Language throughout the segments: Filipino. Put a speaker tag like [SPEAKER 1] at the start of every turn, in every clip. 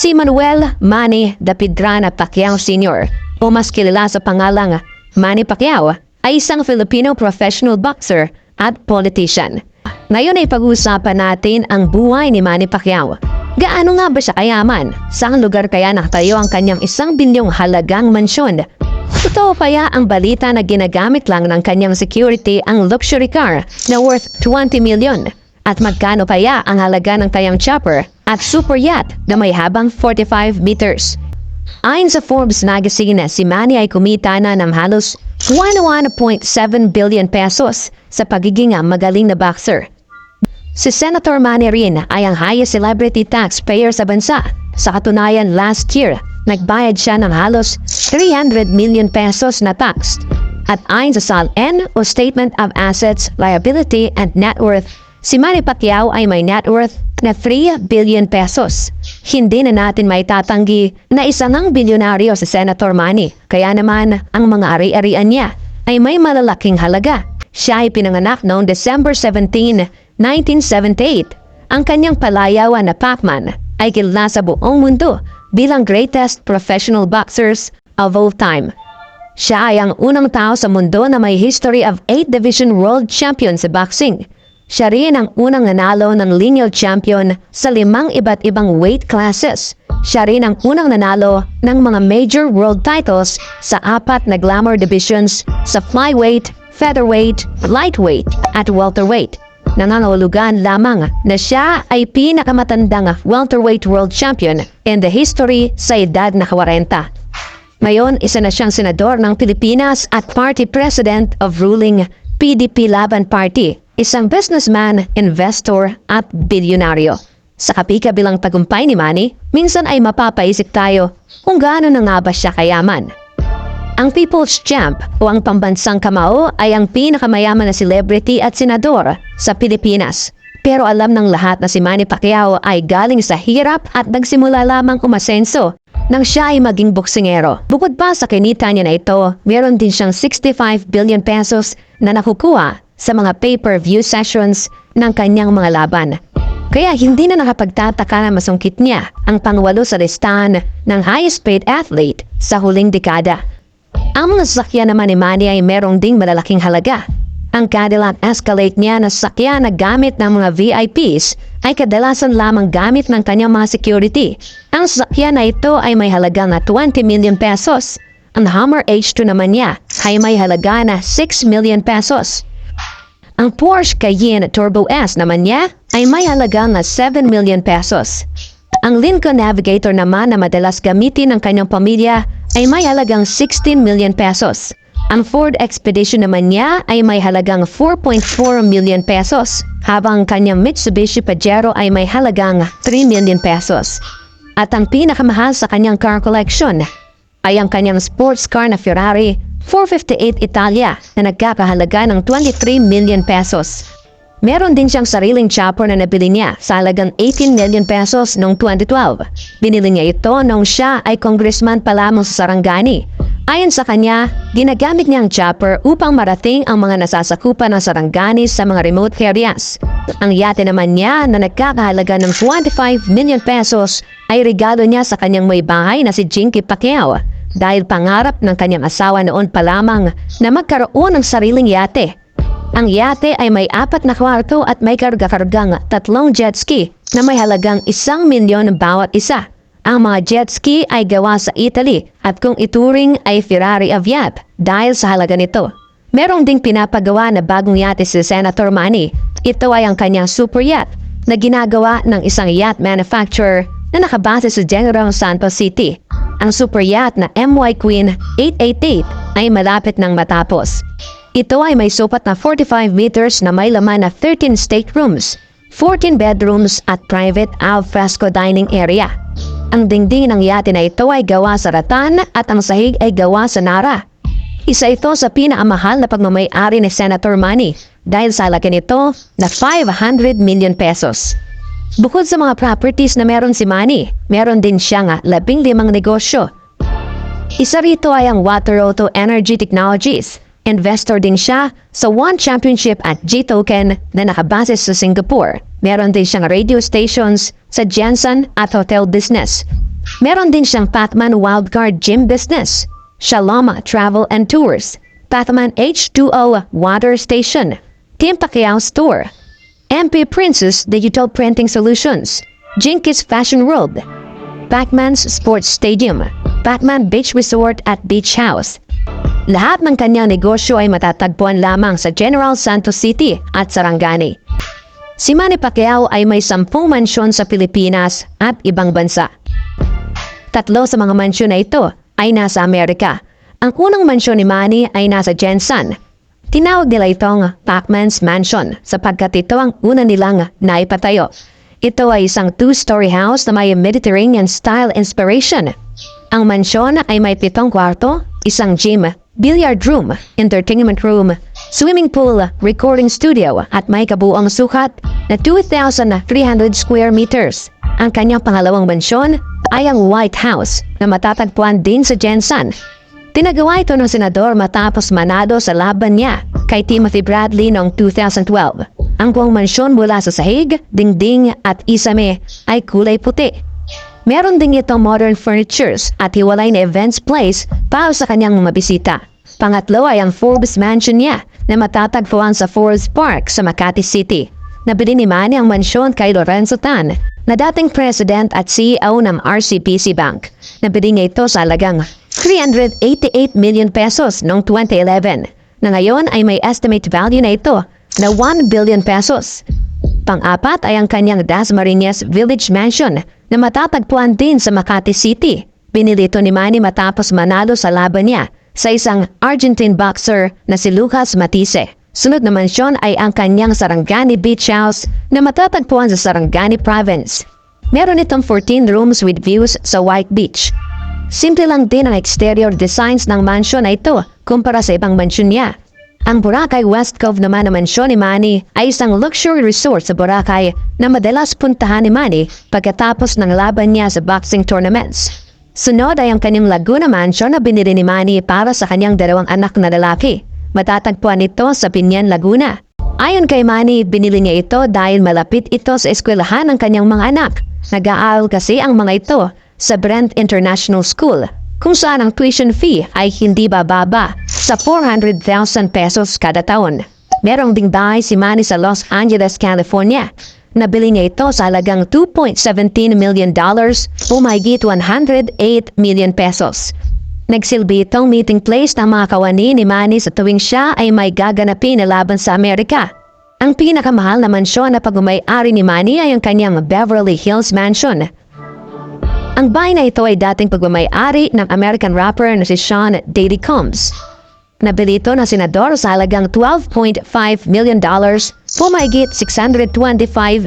[SPEAKER 1] Si Manuel Manny Dapidrana Pacquiao Sr. o mas kilala sa pangalang Manny Pacquiao ay isang Filipino professional boxer at politician. Ngayon ay pag-uusapan natin ang buhay ni Manny Pacquiao. Gaano nga ba siya kayaman? Saan lugar kaya nakatayo ang kanyang isang bilyong halagang mansyon? Totoo kaya ang balita na ginagamit lang ng kanyang security ang luxury car na worth 20 million? At magkano kaya ang halaga ng kanyang chopper at super yacht na may habang 45 meters? Ayon sa Forbes magazine, si Manny ay kumita na ng halos 11.7 billion pesos sa pagiging magaling na boxer. Si Senator Manny rin ay ang highest celebrity taxpayer sa bansa. Sa katunayan, last year, nagbayad siya ng halos 300 million pesos na tax. At ayon sa SALN o Statement of Assets, Liability and Net Worth, si Manny Pacquiao ay may net worth na 3 billion pesos. Hindi na natin may tatanggi na isa ng bilyonaryo si Senator Manny. Kaya naman, ang mga ari-arian niya ay may malalaking halaga. Siya ay pinanganak noong December 17, 1978. Ang kanyang palayawan na Pacman ay kilala sa buong mundo bilang greatest professional boxers of all time. Siya ay ang unang tao sa mundo na may history of 8 Division World Champion sa boxing. Siya rin ang unang nanalo ng lineal champion sa limang iba't ibang weight classes. Siya rin ang unang nanalo ng mga major world titles sa apat na glamour divisions sa flyweight, featherweight, lightweight at welterweight. Nananahulugan lamang na siya ay pinakamatandang welterweight world champion in the history sa edad na 40. Ngayon, isa na siyang senador ng Pilipinas at party president of ruling PDP Laban Party, isang businessman, investor at bilyonaryo. Sa kapikabilang tagumpay ni Manny, minsan ay mapapaisip tayo kung gaano na nga ba siya kayaman. Ang People's Champ o ang pambansang kamao ay ang pinakamayaman na celebrity at senador sa Pilipinas. Pero alam ng lahat na si Manny Pacquiao ay galing sa hirap at nagsimula lamang umasenso nang siya ay maging boksingero. Bukod pa sa kinita niya na ito, meron din siyang 65 billion pesos na nakukuha sa mga pay-per-view sessions ng kanyang mga laban. Kaya hindi na nakapagtataka na masungkit niya ang pangwalo sa listahan ng highest paid athlete sa huling dekada. Ang mga sasakyan naman ni Manny ay merong ding malalaking halaga. Ang Cadillac Escalade niya na sasakyan na gamit ng mga VIPs ay kadalasan lamang gamit ng kanyang mga security. Ang sasakyan na ito ay may halaga na 20 million pesos. Ang Hummer H2 naman niya ay may halaga na 6 million pesos. Ang Porsche Cayenne Turbo S naman niya ay may halaga na 7 million pesos. Ang Lincoln Navigator naman na madalas gamitin ng kanyang pamilya ay may halagang 16 million pesos. Ang Ford Expedition naman niya ay may halagang 4.4 million pesos, habang ang kanyang Mitsubishi Pajero ay may halagang 3 million pesos. At ang pinakamahal sa kanyang car collection ay ang kanyang sports car na Ferrari 458 Italia na nagkakahalaga ng 23 million pesos. Meron din siyang sariling chopper na nabili niya sa halagang 18 million pesos noong 2012. Binili niya ito noong siya ay congressman pa lamang sa Sarangani. Ayon sa kanya, ginagamit niya ang chopper upang marating ang mga nasasakupan ng Sarangani sa mga remote areas. Ang yate naman niya na nagkakahalaga ng 25 million pesos ay regalo niya sa kanyang may bahay na si Jinky Pacquiao dahil pangarap ng kanyang asawa noon pa lamang na magkaroon ng sariling yate. Ang yate ay may apat na kwarto at may karga-kargang tatlong jet ski na may halagang isang milyon bawat isa. Ang mga jet ski ay gawa sa Italy at kung ituring ay Ferrari yacht dahil sa halaga nito. Merong ding pinapagawa na bagong yate si Senator Manny. Ito ay ang kanyang super yacht na ginagawa ng isang yacht manufacturer na nakabase sa General Santos City. Ang super yacht na MY Queen 888 ay malapit ng matapos. Ito ay may supat na 45 meters na may laman na 13 staterooms, 14 bedrooms at private al fresco dining area. Ang dingding ng yate na ito ay gawa sa ratan at ang sahig ay gawa sa nara. Isa ito sa pinaamahal na pagmamay-ari ni Senator Manny dahil sa laki nito na 500 million pesos. Bukod sa mga properties na meron si Manny, meron din siya nga labing limang negosyo. Isa rito ay ang Water Auto Energy Technologies. Investor din siya sa One Championship at G-Token na nakabase sa Singapore. Meron din siyang radio stations sa Jensen at hotel business. Meron din siyang Pathman Wildcard Gym Business, Shaloma Travel and Tours, Pathman H2O Water Station, Tim Pacquiao Store, MP Princess Digital Printing Solutions, Jinkies Fashion World, Pacman's Sports Stadium, Pacman Beach Resort at Beach House. Lahat ng kanyang negosyo ay matatagpuan lamang sa General Santos City at Sarangani. Si Manny Pacquiao ay may sampung mansyon sa Pilipinas at ibang bansa. Tatlo sa mga mansyon na ito ay nasa Amerika. Ang unang mansyon ni Manny ay nasa Jensen. Tinawag nila itong Pacman's Mansion sapagkat ito ang una nilang naipatayo. Ito ay isang two-story house na may Mediterranean-style inspiration. Ang mansyon ay may pitong kwarto, isang gym, billiard room, entertainment room, swimming pool, recording studio at may kabuang sukat na 2,300 square meters. Ang kanyang pangalawang mansyon ay ang White House na matatagpuan din sa Jensen. Tinagawa ito ng senador matapos manado sa laban niya kay Timothy Bradley noong 2012. Ang buong mansyon mula sa sahig, dingding at isame ay kulay puti. Meron din itong modern furnitures at hiwalay na events place para sa kanyang mga bisita. Pangatlo ay ang Forbes Mansion niya na matatagpuan sa Forbes Park sa Makati City. Nabili ni Manny ang mansyon kay Lorenzo Tan na dating president at CEO ng RCBC Bank. Nabili niya ito sa halagang 388 million pesos noong 2011 na ngayon ay may estimate value na ito na 1 billion pesos. Pang-apat ay ang kanyang Dasmariñas Village Mansion na matatagpuan din sa Makati City. Binili ito ni Manny matapos manalo sa laban niya sa isang Argentine boxer na si Lucas Matisse. Sunod na mansyon ay ang kanyang Sarangani Beach House na matatagpuan sa Sarangani Province. Meron itong 14 rooms with views sa White Beach. Simple lang din ang exterior designs ng mansion na ito kumpara sa ibang mansyon niya. Ang Boracay West Cove naman na mansyon ni Manny ay isang luxury resort sa Boracay na madalas puntahan ni Manny pagkatapos ng laban niya sa boxing tournaments. Sunod ay ang kanyang Laguna Mansion na binili ni Manny para sa kanyang dalawang anak na lalaki. Matatagpuan ito sa Pinyan, Laguna. Ayon kay Manny, binili niya ito dahil malapit ito sa eskwelahan ng kanyang mga anak. Nag-aaral kasi ang mga ito sa Brent International School kung saan ang tuition fee ay hindi bababa sa 400,000 pesos kada taon. Merong ding bahay si Manny sa Los Angeles, California. Nabili niya ito sa halagang 2.17 million dollars o mahigit 108 million pesos. Nagsilbi itong meeting place ng mga kawani ni Manny sa tuwing siya ay may gaganapin na laban sa Amerika. Ang pinakamahal na mansyon na pagmamay-ari ni Manny ay ang kanyang Beverly Hills Mansion ang bahay na ito ay dating pagmamayari ng American rapper na si Sean Diddy Combs. Nabili ito ng senador sa halagang 12.5 million dollars o mahigit 625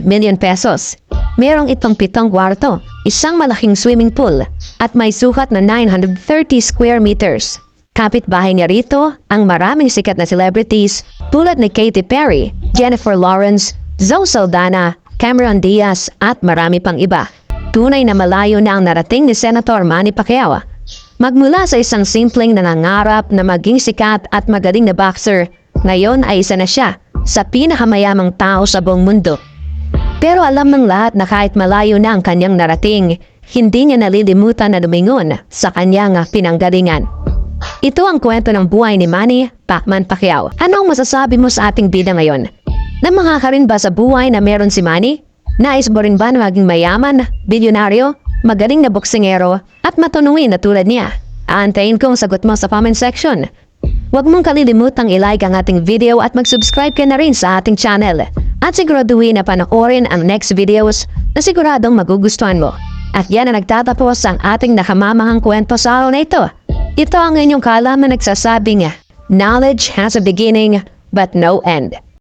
[SPEAKER 1] million pesos. Merong itong pitong kwarto, isang malaking swimming pool, at may sukat na 930 square meters. Kapit-bahay niya rito ang maraming sikat na celebrities tulad ni Katy Perry, Jennifer Lawrence, Zoe Saldana, Cameron Diaz at marami pang iba. Tunay na malayo na ang narating ni Senator Manny Pacquiao. Magmula sa isang simpleng nangangarap na maging sikat at magaling na boxer, ngayon ay isa na siya sa pinakamayamang tao sa buong mundo. Pero alam ng lahat na kahit malayo na ang kanyang narating, hindi niya nalilimutan na lumingon sa kanyang pinanggalingan. Ito ang kwento ng buhay ni Manny Pacman Pacquiao. Ano ang masasabi mo sa ating bida ngayon? Namangha ka rin ba sa buhay na meron si Manny? Nais mo rin ba na maging mayaman, bilyonaryo, magaling na boksingero, at matunuin na tulad niya? Aantayin kong sagot mo sa comment section. Huwag mong kalilimutang i-like ang ating video at mag-subscribe ka na rin sa ating channel. At siguraduhin na panoorin ang next videos na siguradong magugustuhan mo. At yan na nagtatapos ang ating nakamamahang kwento sa araw na ito. Ito ang inyong kalaman nagsasabing, Knowledge has a beginning but no end.